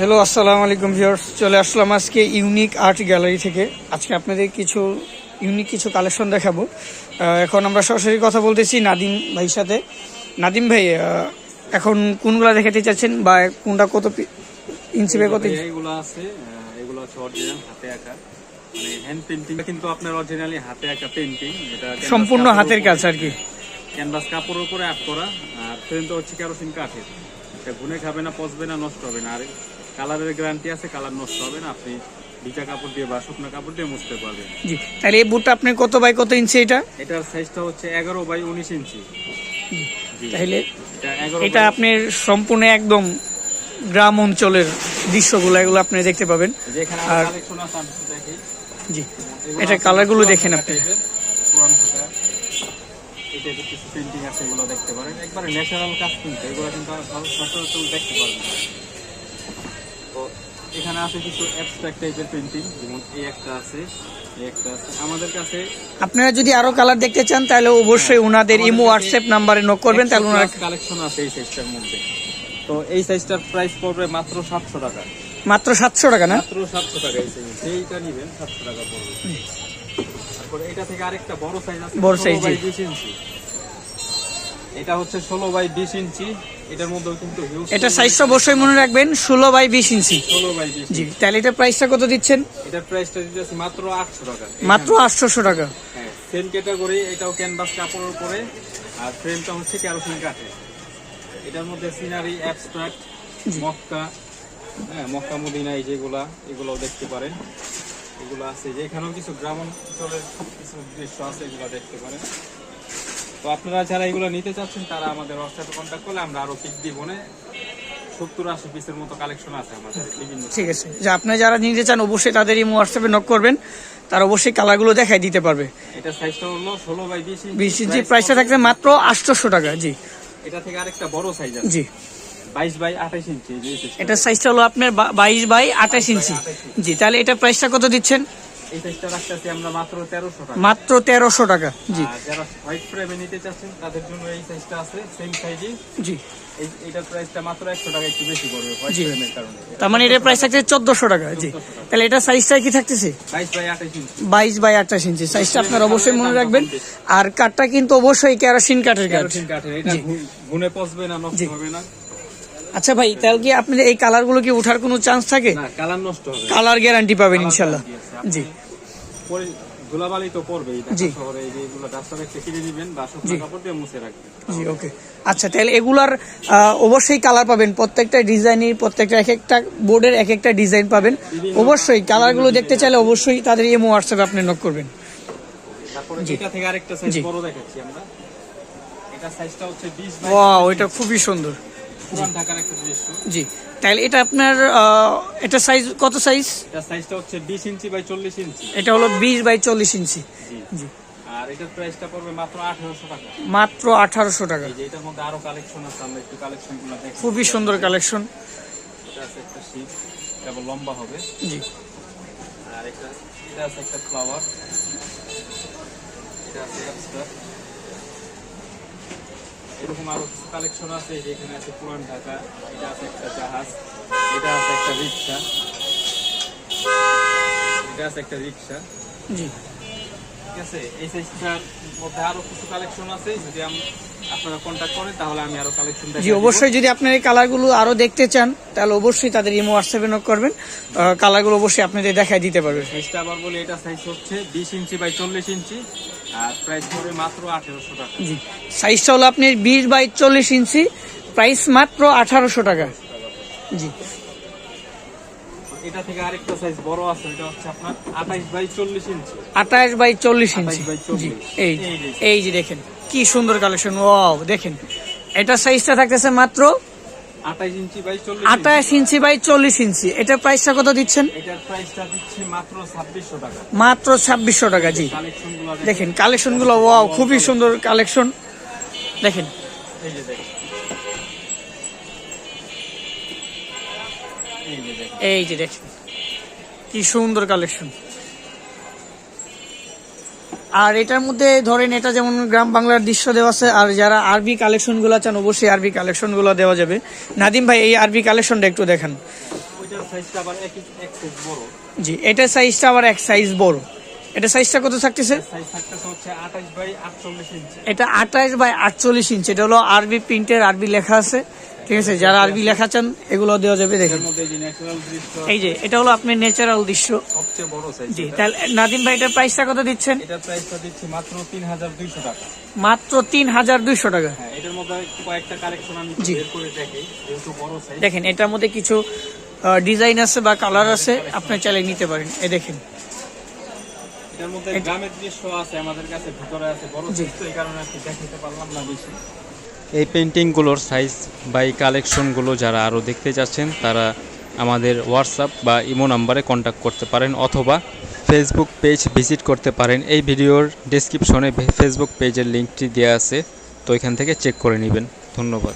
Hello আসসালামু আলাইকুম viewers চলে আসলাম আজকে ইউনিক আর্ট গ্যালারি থেকে। আজকে আপনাদের কিছু ইউনিক কিছু কালেকশন দেখাবো। এখন আমরা সরাসরি কথা বলতেছি নাদিম ভাইয়ের সাথে। নাদিম ভাই এখন কোনগুলা দেখাতে চাচ্ছেন বা কোনটা কত ইঞ্চি বাই কত? এগুলো আছে এগুলো হচ্ছে অরিজিনাল হাতে আঁকা। মানে হ্যান্ড পেন্টিং কিন্তু আপনার অরিজিনালি হাতে আঁকা পেন্টিং এটা সম্পূর্ণ হাতের কাজ আর কি। ক্যানভাস কাপড়ের উপরে আর্ট করা। আর ফ্রেমটা হচ্ছে কেরোসিন কাঠের। এটা ঘুনে খাবে না পচবে না নষ্ট হবে না। আর কালারের গ্যারান্টি আছে কালার নষ্ট হবে না। আপনি ভিজা কাপড় দিয়ে বা শুকনো কাপড় দিয়ে মুছতে পারবেন। জি তাহলে এই বুটটা আপনি কত বাই কত ইঞ্চি এটা? এটার সাইজটা হচ্ছে এগারো বাই উনিশ ইঞ্চি। তাহলে এটা আপনার সম্পূর্ণ একদম গ্রাম অঞ্চলের দৃশ্যগুলো এগুলো আপনি দেখতে পাবেন। আর- জি এটা কালারগুলো দেখেন আপনি। পেন্টিং আছে এগুলো দেখতে পারেন। একবারে ন্যাচারাল কাজ কিন্তু এগুলো কিন্তু দেখতে পারবেন। তো এখানে আছে কিছু অ্যাবস্ট্রাক্ট টাইপের পেন্টিং যেমন এই একটা আছে আমাদের কাছে আপনারা যদি আরও কালার দেখতে চান তাহলে অবশ্যই ওনাদের ইমো হোয়াটসঅ্যাপ নাম্বারে নক করবেন তাহলে ওনারা কালেকশন আছে এই সাইজটার মধ্যে। তো এই সাইজটার প্রাইস পড়বে মাত্র সাতশো টাকা। মাত্র সাতশো টাকা না? মাত্র সাতশো টাকা এই সাইজ সেইটা নিবেন সাতশো টাকা পড়বে। তারপরে এটা থেকে আরেকটা বড় সাইজ আছে বড় 16 size, বাই জি। বিশ ইঞ্চি এটা হচ্ছে ষোলো বাই বিশ ইঞ্চি। এটার মধ্যেও কিন্তু এটা সাইজটা অবশ্যই মনে রাখবেন ষোলো বাই বিশ ইঞ্চি। ষোলো বাই বিশ জি তাহলে এটা প্রাইসটা কত দিচ্ছেন? এটার প্রাইসটা মাত্র আটশো টাকা। মাত্র আটশোশো টাকা। হ্যাঁ সেম ক্যাটাগরি এটাও ক্যানভাস কাপড়ের উপরে আর ফ্রেমটা হচ্ছে ক্যারোসিন কাঠে এটার মধ্যে সিনারি অ্যাবস্ট্রাক্ট মক্কা। হ্যাঁ মক্কা মদিনা এই যেগুলা এগুলোও দেখতে পারেন। এগুলো আছে যে এখানেও কিছু গ্রাম অঞ্চলের কিছু দৃশ্য আছে এগুলো দেখতে পারেন। তো আপনারা যারা এগুলো নিতে চাচ্ছেন তারা আমাদের হোয়াটসঅ্যাপে কন্ট্যাক্ট করলে আমরা আরও পিক দিব না সত্তর আশি পিসের মতো কালেকশন আছে আমাদের বিভিন্ন। ঠিক আছে। যে আপনি যারা নিতে চান অবশ্যই তাদের ইমো হোয়াটসঅ্যাপে নক করবেন। তারা অবশ্যই কালারগুলো দেখাই দিতে পারবে। এটা সাইজটা হলো ষোলো বাই বিশ বিশ ইঞ্চি প্রাইসটা থাকবে মাত্র আটশোশো টাকা জি। এটা থেকে আরেকটা বড় সাইজ আছে। জি। বাইশ বাই আঠাইশ ইঞ্চি এই যে এই size টা। এটা সাইজটা হলো আপনার বাইশ বাই আঠাশ ইঞ্চি জি তাহলে এটা প্রাইসটা কত দিচ্ছেন? এই সাইজটা রাখতেছি আমরা মাত্র তেরোশো টাকা। মাত্র তেরোশো টাকা জি। আর যারা হোয়াইট ফ্রেমে নিতে চাচ্ছেন তাদের জন্য এই সাইজটা আছে সেম সাইজই জি। এই প্রাইসটা মাত্র একশো টাকা একটু বেশি পড়বে হোয়াইট ফ্রেমের কারণে। তার মানে এটার প্রাইস থাকছে চোদ্দশো টাকা জি। তাহলে এটা সাইজটা কি থাকতেছে? বাইশ বাই ইঞ্চি ইঞ্চি সাইজটা আপনার অবশ্যই মনে রাখবেন। আর কাঠটা কিন্তু অবশ্যই কেরোসিন কাঠের কাঠ। কেরোসিন কাঠের এটা ঘু- গুনে পচবে না নষ্ট হবে না। আচ্ছা ভাই তাহলে কি আপনি এই কালারগুলো কি ওঠার কোনো চান্স থাকে? না কালার নষ্ট হবে। কালার গ্যারান্টি পাবেন। আপনি জি। ধুলাবালি তো পড়বেই জি। শহরে এই যে এগুলো ডাস্টার একটা কিনে দিবেন বা শুকনো কাপড় দিয়ে মুছে রাখবেন। জি ওকে। আচ্ছা তাহলে এগুলার অবশ্যই কালার পাবেন। প্রত্যেকটা ডিজাইনই প্রত্যেকটা এক একটা বোর্ডের এক একটা ডিজাইন পাবেন। অবশ্যই কালারগুলো দেখতে চাইলে অবশ্যই তাদের ইমো হোয়াটসঅ্যাপে আপনি নক করবেন। তারপরে এটা থেকে আরেকটা সাইজ জি। বড় দেখাচ্ছি আমরা। এটা সাইজটা হচ্ছে বিশ বাই ওয়াও এটা খুবই সুন্দর। একটা জি। তাহলে এটা আপনার এটা সাইজ কত সাইজ এটা সাইজটা হচ্ছে বিশ ইঞ্চি বাই চল্লিশ ইঞ্চি। এটা হলো বিশ বাই চল্লিশ ইঞ্চি। জি। জি। আর এটার প্রাইসটা পড়বে মাত্র আঠারোশো টাকা। মাত্র আঠারোশো টাকা। এই এটার মধ্যে আরও কালেকশন আছে আমরা একটু কালেকশনগুলো দেখি। খুবই সুন্দর কালেকশন এটা আছে একটা শিপ এটা লম্বা হবে। জি। আর এটা এটা আছে একটা ফ্লাওয়ার এটা আছে abstract। এরকম আরও কালেকশন আছে এই যে এখানে আছে পুরান ঢাকা এটা আছে একটা জাহাজ এটা আছে একটা রিক্সা এটা আছে একটা রিক্সা। জি। ঠিক আছে এই সাইজটার মধ্যে আরও কিছু কালেকশন আছে যদি আম- আপনারা কন্ট্যাক্ট করেন তাহলে আমি আরও কালেকশন জি অবশ্যই যদি আপনার এই কালারগুলো আরও দেখতে চান তাহলে অবশ্যই তাদের ইমো হোয়াটসঅ্যাপে নক করবেন। কালারগুলো অবশ্যই আপনাদের দেখাই দিতে পারবে। সাইজটা আবার বলি এটা সাইজ হচ্ছে বিশ ইঞ্চি বাই চল্লিশ ইঞ্চি। আর প্রাইস পড়বে মাত্র আঠেরোশো টাকা। জি। সাইজটা হলো আপনার বিশ বাই চল্লিশ ইঞ্চি প্রাইস মাত্র আঠারোশো টাকা। জি। এটা থেকে আরেকটা সাইজ বড় আছে এটা হচ্ছে আপনার আঠাইশ বাই চল্লিশ ইঞ্চি। আঠাশ বাই চল্লিশ ইঞ্চি। 28 by 40 জি। এই। এই যে। দেখেন কি সুন্দর কালেকশন ওয়াও দেখেন। এটা সাইজটা থাকতেছে মাত্র আঠাশ ইঞ্চি বাই চল্লিশ ইঞ্চি। এটার প্রাইসটা কত দিচ্ছেন? মাত্র ছাব্বিশশো টাকা। জি। দেখেন। কালেকশনগুলো ওয়াও খুবই সুন্দর কালেকশন। দেখেন। এই যে দেখেন কি সুন্দর কালেকশন। আর এটার মধ্যে ধরেন এটা যেমন গ্রাম বাংলার দৃশ্য দেওয়া আছে আর যারা আরবি কালেকশনগুলো চান অবশ্যই আরবি কালেকশনগুলো দেওয়া যাবে। নাদিম ভাই এই আরবি কালেকশনটা একটু দেখান। এটার জি এটা সাইজটা আবার এক সাইজ বড়। এটা সাইজটা কত থাকতেছে? এটা আঠাশ বাই আটচল্লিশ ইঞ্চি। এটা হলো আরবি প্রিন্টের আরবি লেখা আছে। ঠিক আছে যারা আরবি লেখা চান এগুলো দেওয়া যাবে দেখেন। এই যে দৃশ্য এটা হলো আপনার ন্যাচারাল দৃশ্য। সবচেয়ে বড় সাইজ জি তাহলে নাদিম ভাই এটার প্রাইসটা কত দিচ্ছেন? এটার প্রাইসটা দিচ্ছি মাত্র তিন হাজার দুইশো টাকা। মাত্র তিন হাজার দুইশো টাকা। হ্যাঁ এটার মধ্যে কয়েকটা কালেকশন আমি বের করে দেখি যেহেতু বড় সাইজ দেখেন এটার মধ্যে কিছু ডিজাইন আছে বা কালার আছে আপনি চাইলে নিতে পারেন। এই দেখেন। এটার মধ্যে গ্রামের দৃশ্য আছে আমাদের কাছে ভিতরে আছে। বড় তো এই কারণে আর কি দেখাতে পারলাম না বেশি। এই পেন্টিংগুলোর সাইজ বা এই কালেকশনগুলো যারা আরও দেখতে যাচ্ছেন তারা আমাদের হোয়াটসঅ্যাপ বা ইমো নাম্বারে কন্ট্যাক্ট করতে পারেন অথবা ফেসবুক পেজ ভিজিট করতে পারেন। এই ভিডিওর ডিসক্রিপশনে ফেসবুক পেজের লিঙ্কটি দেওয়া আছে, তো এখান থেকে চেক করে নেবেন। ধন্যবাদ।